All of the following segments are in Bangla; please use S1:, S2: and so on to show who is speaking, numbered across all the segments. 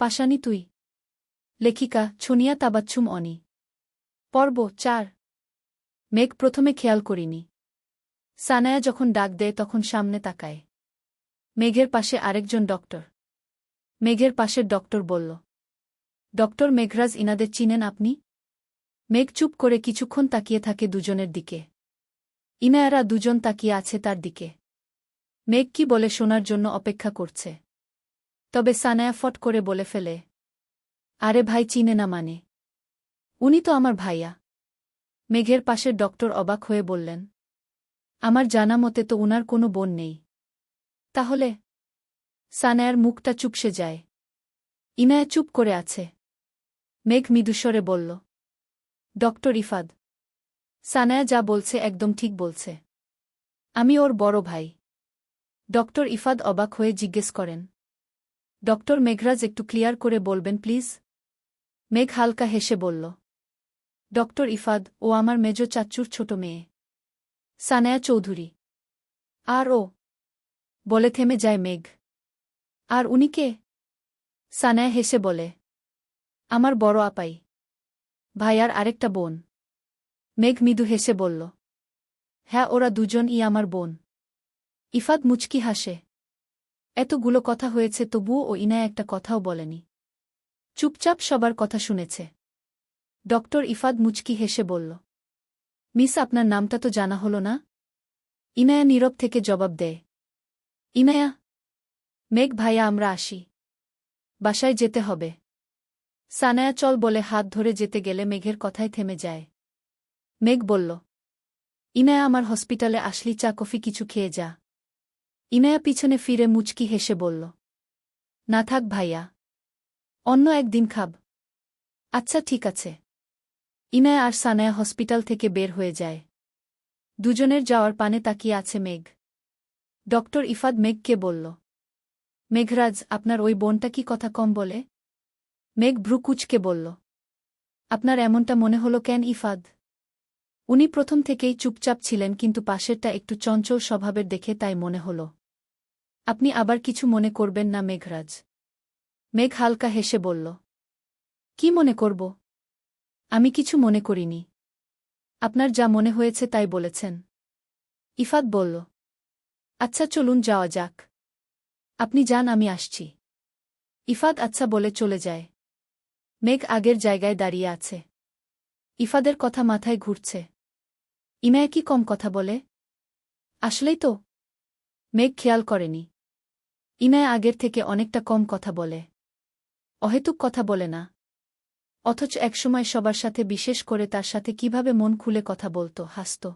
S1: পাশানি তুই। লেখিকা ছনিয়া তাবাচ্ছুম অনি। পর্ব চার। মেঘ প্রথমে খেয়াল করিনি। সানায়া যখন ডাক দেয় তখন সামনে তাকায়। মেঘের পাশে আরেকজন ডক্টর। মেঘের পাশের ডক্টর বলল, ডক্টর মেঘরাজ ইনাদের চিনেন আপনি? মেঘ চুপ করে কিছুক্ষণ তাকিয়ে থাকে দুজনের দিকে। ইনায়ারা দুজন তাকিয়ে আছে তার দিকে। মেঘ কি বলে শোনার জন্য অপেক্ষা করছে। তবে সানায়া ফট করে বলে ফেলে, আরে ভাই, চিনে না মানে। উনি তো আমার ভাইয়া মেঘের পাশের ডক্টর অবাক হয়ে বললেন, আমার জানা মতে তো উনার কোনো বোন নেই। তাহলে? সানায়ার মুখটা চুপসে যায়। ইনায়া চুপ করে আছে। মেঘ মৃদুস্বরে বলল, ডক্টর ইফাদ, সানায়া যা বলছে একদম ঠিক বলছে। আমি ওর বড় ভাই ডক্টর ইফাদ অবাক হয়ে জিজ্ঞেস করেন ডক্টর মেঘরাজ একটু ক্লিয়ার করে বলবেন, প্লিজ। মেঘ হালকা হেসে বলল, ডক্টর ইফাদ, ও আমার মেজ চাচ্চুর ছোট মেয়ে। সানায়া চৌধুরী। আর ও। বলে থেমে যায় মেঘ। আর উনি কে? সানায়া হেসে বলে, আমার বড় আপাই। ভাইয়ার আরেকটা বোন। মেঘ মৃদু হেসে বলল হ্যাঁ ওরা দুজন ই আমার বোন। ইফাদ মুচকি হাসে এতগুলো কথা হয়েছে তবুও ও ইনায় একটা কথাও বলেনি। চুপচাপ সবার কথা শুনেছে। ডক্টর ইফাদ মুচকি হেসে বলল, মিস, আপনার নামটা তো জানা হল না? ইনায়া নীরব থেকে জবাব দেয়, ইনায়া, মেঘ ভাইয়া, আমরা আসি। বাসায় যেতে হবে। সানায়া চল বলে হাত ধরে যেতে গেলে মেঘের কথায় থেমে যায়। মেঘ বলল, ইনায়া, আমার হসপিটালে আসলি, চা, কফি, কিছু খেয়ে যা। ইনায়া পিছনে ফিরে মুচকি হেসে বলল, না থাক ভাইয়া, অন্য একদিন খাব। আচ্ছা ঠিক আছে। ইনায়া আর সানায়া হসপিটাল থেকে বের হয়ে যায়। দুজনের যাওয়ার পানে তাকিয়ে আছে মেঘ। ডক্টর ইফাদ মেঘকে বলল, মেঘরাজ, আপনার ওই বোনটা কি কথা কম বলে? মেঘ ভ্রুকুচকে বলল, আপনার এমনটা মনে হলো কেন ইফাদ? উনি প্রথম থেকেই চুপচাপ ছিলেন, কিন্তু পাশেরটা একটু চঞ্চল স্বভাবের দেখে তাই মনে হল। আপনি আবার কিছু মনে করবেন না, মেঘরাজ। মেঘ হালকা হেসে বলল, কি মনে করব? আমি কিছু মনে করিনি। আপনার যা মনে হয়েছে তাই বলেছেন। ইফাত বলল আচ্ছা চলুন যাওয়া যাক। আপনি যান, আমি আসছি। ইফাদ আচ্ছা বলে চলে যায়। মেঘ আগের জায়গায় দাঁড়িয়ে আছে। ইফাদের কথা মাথায় ঘুরছে। ইনায়া কি কম কথা বলে? আসলেই তো। মেঘ খেয়াল করেনি। ইনায়া আগের থেকে অনেকটা কম কথা বলে। অহেতুক কথা বলে না। অথচ একসময় সবার সাথে বিশেষ করে তার সাথে কীভাবে মন খুলে কথা বলত, হাসত।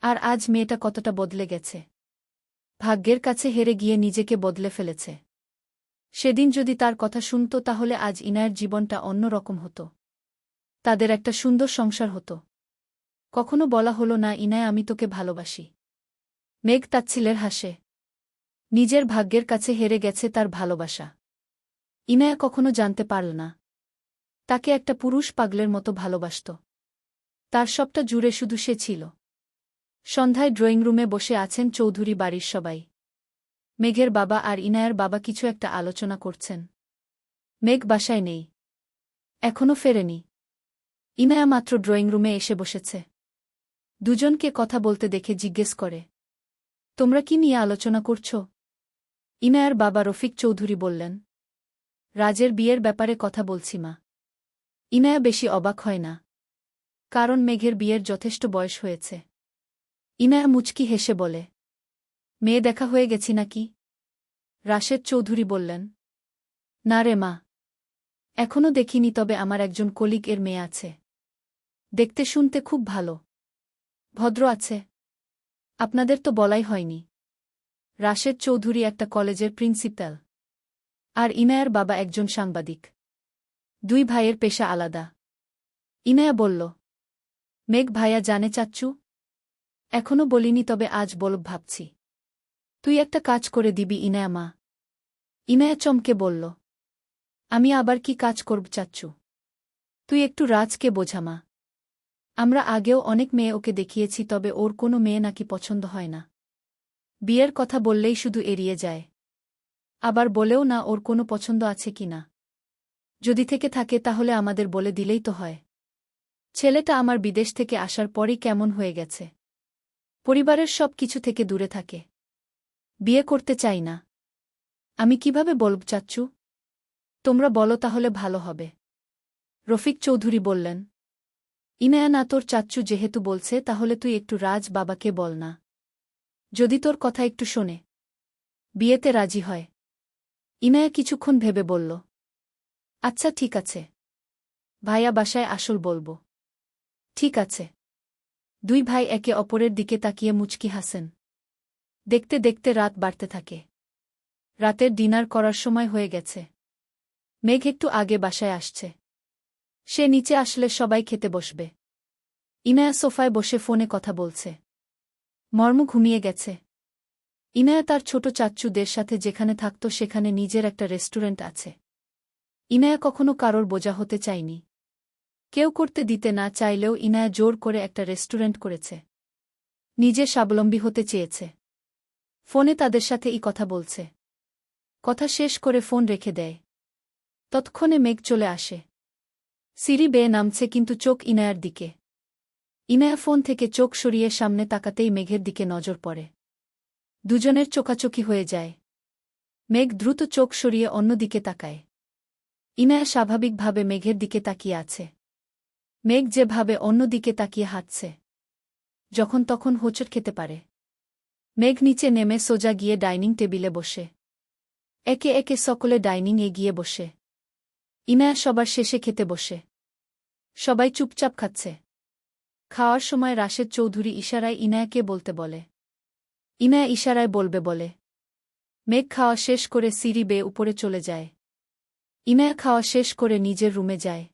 S1: আর আজ মেয়েটা কতটা বদলে গেছে। ভাগ্যের কাছে হেরে গিয়ে নিজেকে বদলে ফেলেছে। সেদিন যদি তার কথা শুনত, তাহলে আজ ইনায়ের জীবনটা অন্য রকম হতো। তাদের একটা সুন্দর সংসার হতো। কখনো বলা হলো না, ইনায়, আমি তোকে ভালোবাসি। মেঘ তাচ্ছিলের হাসে। নিজের ভাগ্যের কাছে হেরে গেছে তার ভালোবাসা। ইনায়া কখনো জানতে পারল না। তাকে একটা পুরুষ পাগলের মতো ভালোবাসত। তার সবটা জুড়ে শুধু সে ছিল। সন্ধ্যায় ড্রয়িং রুমে বসে আছেন চৌধুরী বাড়ির সবাই। মেঘের বাবা আর ইনায়ার বাবা কিছু একটা আলোচনা করছেন। মেঘ বাসায় নেই। এখনও ফেরেনি। ইনায়া মাত্র ড্রয়িং রুমে এসে বসেছে। দুজনকে কথা বলতে দেখে জিজ্ঞেস করে, তোমরা কি নিয়ে আলোচনা করছ? ইনায়ার বাবা রফিক চৌধুরী বললেন, রাজের বিয়ের ব্যাপারে কথা বলছি, মা। ইনায়া বেশি অবাক হয় না, কারণ মেঘের বিয়ের যথেষ্ট বয়স হয়েছে। ইনায়া মুচকি হেসে বলে, মেয়ে দেখা হয়ে গেছি নাকি? রাশেদ চৌধুরী বললেন, না রে, মা। এখনও দেখিনি, তবে আমার একজন কলিগ এর মেয়ে আছে। দেখতে শুনতে খুব ভালো। ভদ্র আছে। আপনাদের তো বলাই হয়নি। রাশেদ চৌধুরী একটা কলেজের প্রিন্সিপাল। আর ইনায়ার বাবা একজন সাংবাদিক। দুই ভাইয়ের পেশা আলাদা। ইনায়া বলল, মেঘ ভাইয়া জানে চাচ্চু? এখনও বলিনি তবে আজ বলব ভাবছি। তুই একটা কাজ করে দিবি ইনায়া মা। ইনায়া চমকে বলল, আমি আবার কি কাজ করব চাচ্চু? তুই একটু রাজকে বোঝামা আমরা আগেও অনেক মেয়ে ওকে দেখিয়েছি তবে ওর কোনো মেয়ে নাকি পছন্দ হয় না। বিয়ের কথা বললেই শুধু এড়িয়ে যায়। আবার বলেও না ওর কোনো পছন্দ আছে কি না। যদি থেকে থাকে তাহলে আমাদের বলে দিলেই তো হয়। ছেলেটা আমার বিদেশ থেকে আসার পরই কেমন হয়ে গেছে। পরিবারের সব কিছু থেকে দূরে থাকে। বিয়ে করতে চাই না। আমি কীভাবে বলব, চাচ্চু? তোমরা বলো তাহলে ভালো হবে। রফিক চৌধুরী বললেন ইনায়া না তোর চাচ্চু যেহেতু বলছে তাহলে তুই একটু রাজ বাবাকে বল না। যদি তোর কথা একটু শোনে। বিয়েতে রাজি হয়। ইনায়া কিছুক্ষণ ভেবে বলল আচ্ছা ঠিক আছে। ভাইয়া বাসায় আসল বলব। ঠিক আছে। দুই ভাই একে অপরের দিকে তাকিয়ে মুচকি হাসেন। দেখতে দেখতে রাত বাড়তে থাকে। রাতের ডিনার করার সময় হয়ে গেছে। মেঘ একটু আগে বাসায় আসছে। সে নিচে আসলে সবাই খেতে বসবে। ইনায়া সোফায় বসে ফোনে কথা বলছে। মর্ম ঘুমিয়ে গেছে। ইনায়া তার ছোট চাচ্চুদের সাথে যেখানে থাকত সেখানে নিজের একটা রেস্টুরেন্ট আছে। ইনায়া কখনো কারোর বোঝা হতে চায়নি। কেউ করতে দিতে না চাইলেও ইনায়া জোর করে একটা রেস্টুরেন্ট করেছে। নিজে স্বাবলম্বী হতে চেয়েছে। ফোনে তাদের সাথে ই কথা বলছে। কথা শেষ করে ফোন রেখে দেয়। তৎক্ষণে মেঘ চলে আসে। সিঁড়ি বেয়ে নামছে কিন্তু চোখ ইনায়ার দিকে। ইনায়া ফোন থেকে চোখ সরিয়ে সামনে তাকাতেই মেঘের দিকে নজর পড়ে। দুজনের চোকাচোকি হয়ে যায়। মেঘ দ্রুত চোখ সরিয়ে অন্যদিকে তাকায়। ইনায়া স্বাভাবিকভাবে মেঘের দিকে তাকিয়ে আছে। মেঘ যেভাবে অন্যদিকে তাকিয়ে হাঁটছে। যখন তখন হোঁচট খেতে পারে। মেঘ নিচে নেমে সোজা গিয়ে ডাইনিং টেবিলে বসে। একে একে সকলে ডাইনিং এ গিয়ে বসে। ইনায়া সবার শেষে খেতে বসে। সবাই চুপচাপ খাচ্ছে। খাওয়ার সময় রাশেদ চৌধুরী ইশারায় ইনায়াকে বলতে বলে। ইনায়া ইশারায় বলবে বলে। মেঘ খাওয়া শেষ করে সিঁড়ি বেয়ে উপরে চলে যায়। ইনায়া খাওয়া শেষ করে নিজের রুমে যায়।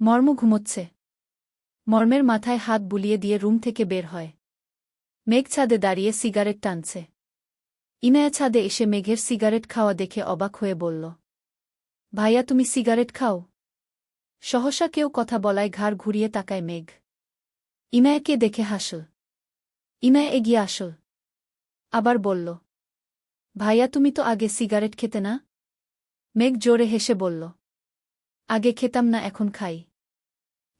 S1: মর্ম ঘুমোচ্ছে। মর্মের মাথায় হাত বুলিয়ে দিয়ে রুম থেকে বের হয়। মেঘ ছাদে দাঁড়িয়ে সিগারেট টানছে। ইনায়া ছাদে এসে মেঘের সিগারেট খাওয়া দেখে অবাক হয়ে বলল, ভাইয়া, তুমি সিগারেট খাও? সহসা কেউ কথা বলায় ঘাড় ঘুরিয়ে তাকায় মেঘ। ইনায়াকে দেখে হাসল। ইনায়া এগিয়ে আসল। আবার বলল, ভাইয়া, তুমি তো আগে সিগারেট খেতে না? মেঘ জোরে হেসে বলল, আগে খেতাম না, এখন খাই।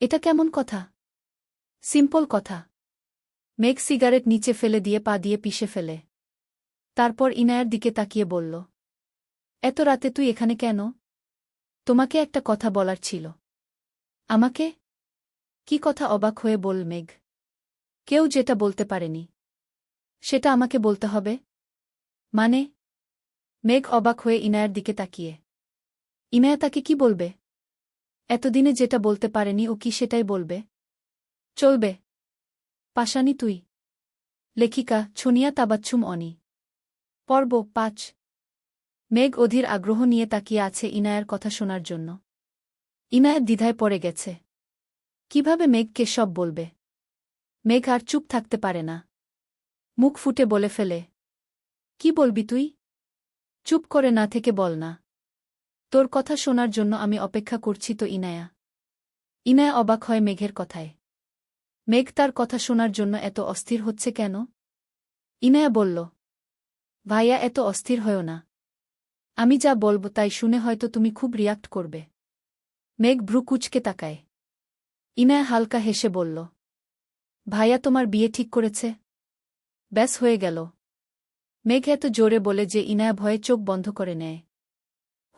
S1: এটা কেমন কথা? সিম্পল কথা। মেঘ সিগারেট নিচে ফেলে দিয়ে পা দিয়ে পিষে ফেলে। তারপর ইনায়ার দিকে তাকিয়ে বলল, এত রাতে তুই এখানে কেন? তোমাকে একটা কথা বলার ছিল। আমাকে? কি কথা অবাক হয়ে বল মেঘ। কেউ যেটা বলতে পারেনি। সেটা আমাকে বলতে হবে। মানে? মেঘ অবাক হয়ে ইনায়ার দিকে তাকিয়ে। ইনায়া তাকে কি বলবে? এতদিনে যেটা বলতে পারেনি ও কি সেটাই বলবে? চলবে। পাশানি তুই। লেখিকা ছনিয়া তাবাচ্ছুম অনি। পর্ব পাঁচ। মেঘ অধীর আগ্রহ নিয়ে তাকিয়ে আছে ইনায়ার কথা শোনার জন্য। ইনায়ার দ্বিধায় পড়ে গেছে। কীভাবে মেঘকে সব বলবে? মেঘ আর চুপ থাকতে পারে না। মুখ ফুটে বলে ফেলে, কি বলবি তুই? চুপ করে না থেকে বল না। তোর কথা শোনার জন্য আমি অপেক্ষা করছি তো ইনায়া। ইনায়া অবাক হয় মেঘের কথায়। মেঘ তার কথা শোনার জন্য এত অস্থির হচ্ছে কেন? ইনায়া বলল, ভাইয়া, এত অস্থির হয়েও না। আমি যা বলব তাই শুনে হয়তো তুমি খুব রিয়াক্ট করবে। মেঘ ভ্রু কুচকে তাকায়। ইনায়া হালকা হেসে বলল, ভাইয়া তোমার বিয়ে ঠিক করেছে? ব্যাস, হয়ে গেল। মেঘ এত জোরে বলে যে ইনায়া ভয়ে চোখ বন্ধ করে নেয়।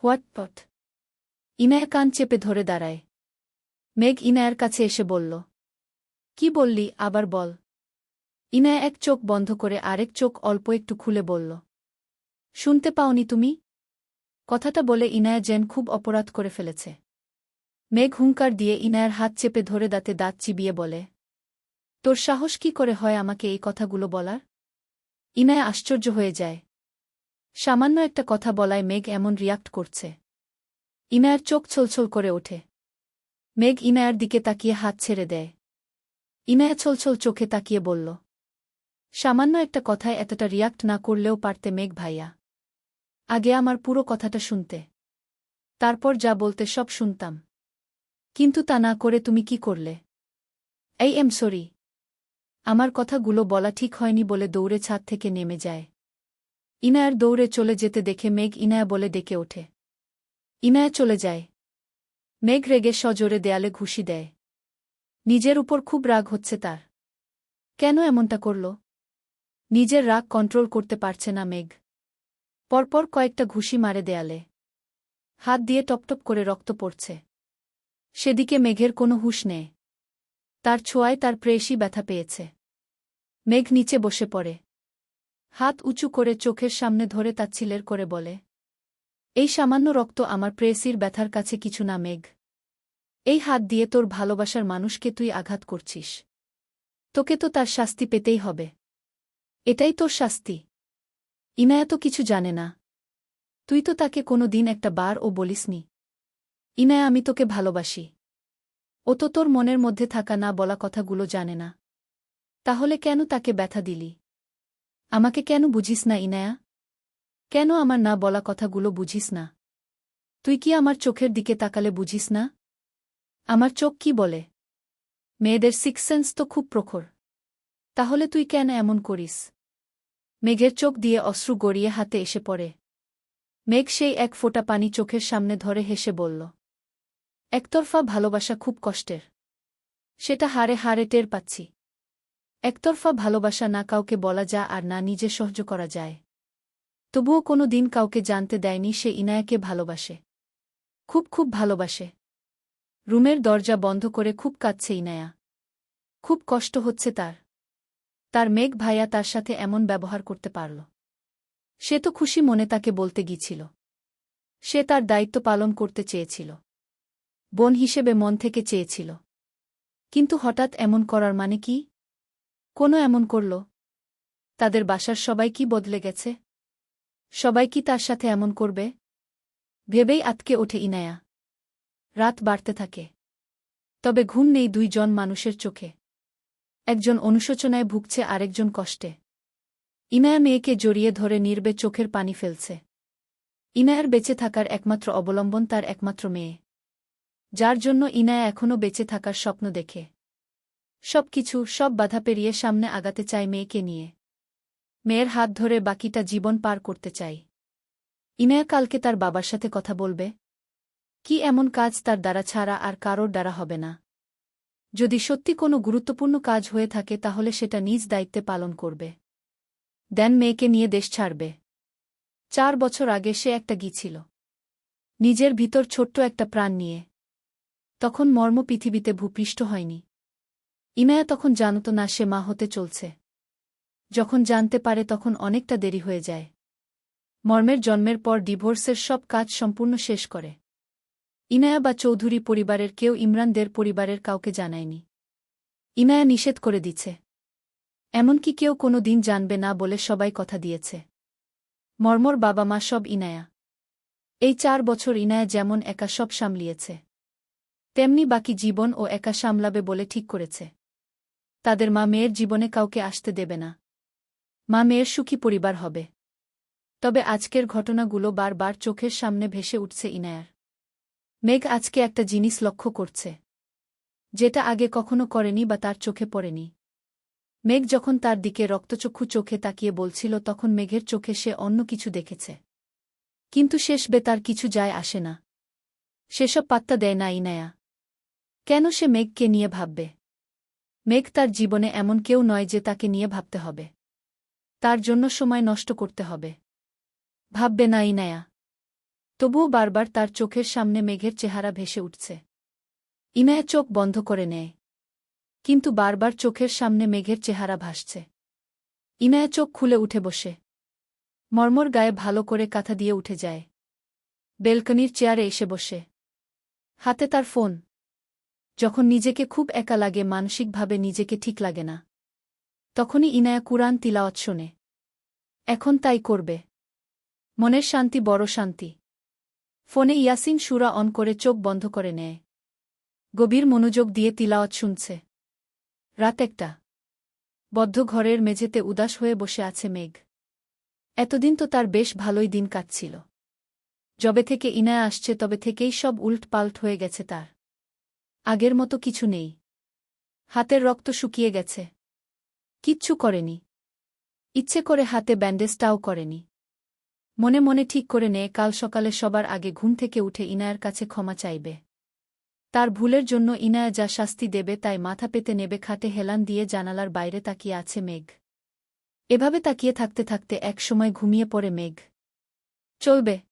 S1: হোয়াট পট? ইনায়া কান চেপে ধরে দাঁড়ায়। মেঘ ইনায়ার কাছে এসে বলল, কি বললি, আবার বল। ইনায়া এক চোখ বন্ধ করে আরেক চোখ অল্প একটু খুলে বলল, শুনতে পাওনি তুমি? কথাটা বলে ইনায়া যেন খুব অপরাধ করে ফেলেছে। মেঘ হুঙ্কার দিয়ে ইনায়ার হাত চেপে ধরে দাঁতে দাঁত চিবিয়ে বলে, তোর সাহস কি করে হয় আমাকে এই কথাগুলো বলার? ইনায়া আশ্চর্য হয়ে যায়। সামান্য একটা কথা বলায় মেঘ এমন রিয়াক্ট করছে। ইনায়ার চোখ ছলছল করে ওঠে। মেঘ ইনায়ার দিকে তাকিয়ে হাত ছেড়ে দেয়। ইনায়া ছলছল চোখে তাকিয়ে বলল, সামান্য একটা কথায় এতটা রিয়াক্ট না করলেও পারতে মেঘ ভাইয়া। আগে আমার পুরো কথাটা শুনতে। তারপর যা বলতে সব শুনতাম। কিন্তু তা না করে তুমি কি করলে? এই, এম, সরি। আমার কথাগুলো বলা ঠিক হয়নি বলে দৌড়ে ছাদ থেকে নেমে যায়। ইনায়ার দৌড়ে চলে যেতে দেখে মেঘ ইনায়া বলে ডেকে ওঠে। ইনায়া চলে যায়। মেঘ রেগে সজোরে দেয়ালে ঘুষি দেয়। নিজের উপর খুব রাগ হচ্ছে তার। কেন এমনটা করল? নিজের রাগ কন্ট্রোল করতে পারছে না মেঘ। পরপর কয়েকটা ঘুষি মারে দেয়ালে। হাত দিয়ে টপটপ করে রক্ত পড়ছে। সেদিকে মেঘের কোনো হুঁশ নেই। তার ছোঁয়ায় তার প্রেয়সী ব্যথা পেয়েছে। মেঘ নিচে বসে পড়ে। হাত উঁচু করে চোখের সামনে ধরে তাচ্ছিলের করে বলে, এই সামান্য রক্ত আমার প্রেয়সীর ব্যথার কাছে কিছু না, মেঘ। এই হাত দিয়ে তোর ভালোবাসার মানুষকে তুই আঘাত করছিস। তোকে তো তার শাস্তি পেতেই হবে। এটাই তোর শাস্তি। ইনায়া তো কিছু জানে না। তুই তো তাকে কোনো দিন একটা বার ও বলিসনি। ইনায়া আমি তোকে ভালোবাসি। ও তো তোর মনের মধ্যে থাকা না বলা কথাগুলো জানে না। তাহলে কেন তাকে ব্যথা দিলি? আমাকে কেন বুঝিস না ইনায়া? কেন আমার না বলা কথাগুলো বুঝিস না? তুই কি আমার চোখের দিকে তাকালে বুঝিস না? আমার চোখ কি বলে? মেয়েদের সিক্স সেন্স তো খুব প্রখর। তাহলে তুই কেন এমন করিস? মেঘের চোখ দিয়ে অশ্রু গড়িয়ে হাতে এসে পড়ে। মেঘ সেই এক ফোঁটা পানি চোখের সামনে ধরে হেসে বলল একতরফা ভালোবাসা খুব কষ্টের। সেটা হারে হারে টের পাচ্ছি। একতরফা ভালোবাসা না কাউকে বলা যা আর না নিজে সহ্য করা যায়। তবুও কোনো দিন কাউকে জানতে দেয়নি সে ইনায়াকে ভালোবাসে। খুব খুব ভালোবাসে। রুমের দরজা বন্ধ করে খুব কাঁদছে ইনায়া। খুব কষ্ট হচ্ছে তার। তার মেঘ ভাইয়া তার সাথে এমন ব্যবহার করতে পারল। সে তো খুশি মনে তাকে বলতে গিয়েছিল। সে তার দায়িত্ব পালন করতে চেয়েছিল। বোন হিসেবে মন থেকে চেয়েছিল। কিন্তু হঠাৎ এমন করার মানে কি? কোনো এমন করল? তাদের বাসার সবাই কি বদলে গেছে? সবাই কি তার সাথে এমন করবে? ভেবেই আতকে ওঠে ইনায়া। রাত বাড়তে থাকে। তবে ঘুম নেই দুইজন মানুষের চোখে। একজন অনুশোচনায় ভুগছে আরেকজন কষ্টে। ইনায়া মেয়েকে জড়িয়ে ধরে নির্বে চোখের পানি ফেলছে। ইনায়ার বেঁচে থাকার একমাত্র অবলম্বন তার একমাত্র মেয়ে। যার জন্য ইনায়া এখনও বেঁচে থাকার স্বপ্ন দেখে। সব কিছু সব বাধা পেরিয়ে সামনে আগাতে চায় মেয়েকে নিয়ে। মেয়ের হাত ধরে বাকিটা জীবন পার করতে চাই ইনায়া কালকে তার বাবার সাথে কথা বলবে। কি এমন কাজ তার দ্বারা ছাড়া আর কারোর দ্বারা হবে না। যদি সত্যি কোনো গুরুত্বপূর্ণ কাজ হয়ে থাকে তাহলে সেটা নিজ দায়িত্বে পালন করবে। দেন মেয়েকে নিয়ে দেশ ছাড়বে। চার বছর আগে সে একটা গিয়েছিল নিজের ভিতর ছোট্ট একটা প্রাণ নিয়ে। তখন মর্ম পৃথিবীতে ভূপৃষ্ঠ হয়নি। ইমায়া তখন জানত, না, সে মা হতে চলছে। যখন জানতে পারে, তখন অনেকটা দেরি হয়ে যায়। মর্মের জন্মের পর ডিভোর্সের সব কাজ সম্পূর্ণ শেষ করে। ইনায়া বা চৌধুরী পরিবারের কেউ ইমরানদের পরিবারের কাউকে জানায়নি। ইনায়া নিষেধ করে দিচ্ছে। এমনকি কেউ কোনো দিন জানবে না বলে সবাই কথা দিয়েছে। মর্মর বাবা মা সব ইনায়া। এই চার বছর ইনায়া যেমন একা সব সামলিয়েছে। তেমনি বাকি জীবন ও একা সামলাবে বলে ঠিক করেছে। তাদের মা মেয়ের জীবনে কাউকে আসতে দেবে না। মা মেয়ের সুখী পরিবার হবে। তবে আজকের ঘটনাগুলো বারবার চোখের সামনে ভেসে উঠছে ইনায়ার। মেঘ আজকে একটা জিনিস লক্ষ্য করছে। যেটা আগে কখনো করেনি বা তার চোখে পড়েনি। মেঘ যখন তার দিকে রক্তচক্ষু চোখে তাকিয়ে বলছিল, তখন মেঘের চোখে সে অন্য কিছু দেখেছে। কিন্তু শেষ বেতার কিছু যায় আসে না। সেসব পাত্তা দেয় না ইনায়া। কেন সে মেঘকে নিয়ে ভাববে? মেঘ তার জীবনে এমন কেউ নয় যে তাকে নিয়ে ভাবতে হবে। তার জন্য সময় নষ্ট করতে হবে। ভাববে না ইনায়া। তবুও বারবার তার চোখের সামনে মেঘের চেহারা ভেসে উঠছে। ইনায়া চোখ বন্ধ করে নেয়। কিন্তু বারবার চোখের সামনে মেঘের চেহারা ভাসছে। ইনায়া চোখ খুলে উঠে বসে। মর্মর গায়ে ভালো করে কাঁথা দিয়ে উঠে যায়। বেলকনির চেয়ারে এসে বসে। হাতে তার ফোন। যখন নিজেকে খুব একা লাগে, মানসিকভাবে নিজেকে ঠিক লাগে না। তখনই ইনায়া কুরআন তিলাওয়াত শোনে। এখন তাই করবে। মনের শান্তি বড় শান্তি। ফোনে ইয়াসিন সুরা অন করে চোখ বন্ধ করে নেয়। গভীর মনোযোগ দিয়ে তিলাওয়াত শুনছে। রাত একটা। বদ্ধ ঘরের মেঝেতে উদাস হয়ে বসে আছে মেঘ। এতদিন তো তার বেশ ভালোই দিন কাটছিল। যবে থেকে ইনায়া আসছে তবে থেকেই সব উল্ট পাল্ট হয়ে গেছে তার। আগের মতো কিছু নেই। হাতের রক্ত শুকিয়ে গেছে। কিচ্ছু করেনি। ইচ্ছে করে হাতে ব্যান্ডেজটাও করেনি। মনে মনে ঠিক করে নে কাল সকালে সবার আগে ঘুম থেকে উঠে ইনায়ার কাছে ক্ষমা চাইবে। তার ভুলের জন্য ইনায়া যা শাস্তি দেবে তাই মাথা পেতে নেবে, খাটে হেলান দিয়ে জানালার বাইরে তাকিয়ে আছে মেঘ। এভাবে তাকিয়ে থাকতে থাকতে এক সময় ঘুমিয়ে পড়ে মেঘ। চলবে।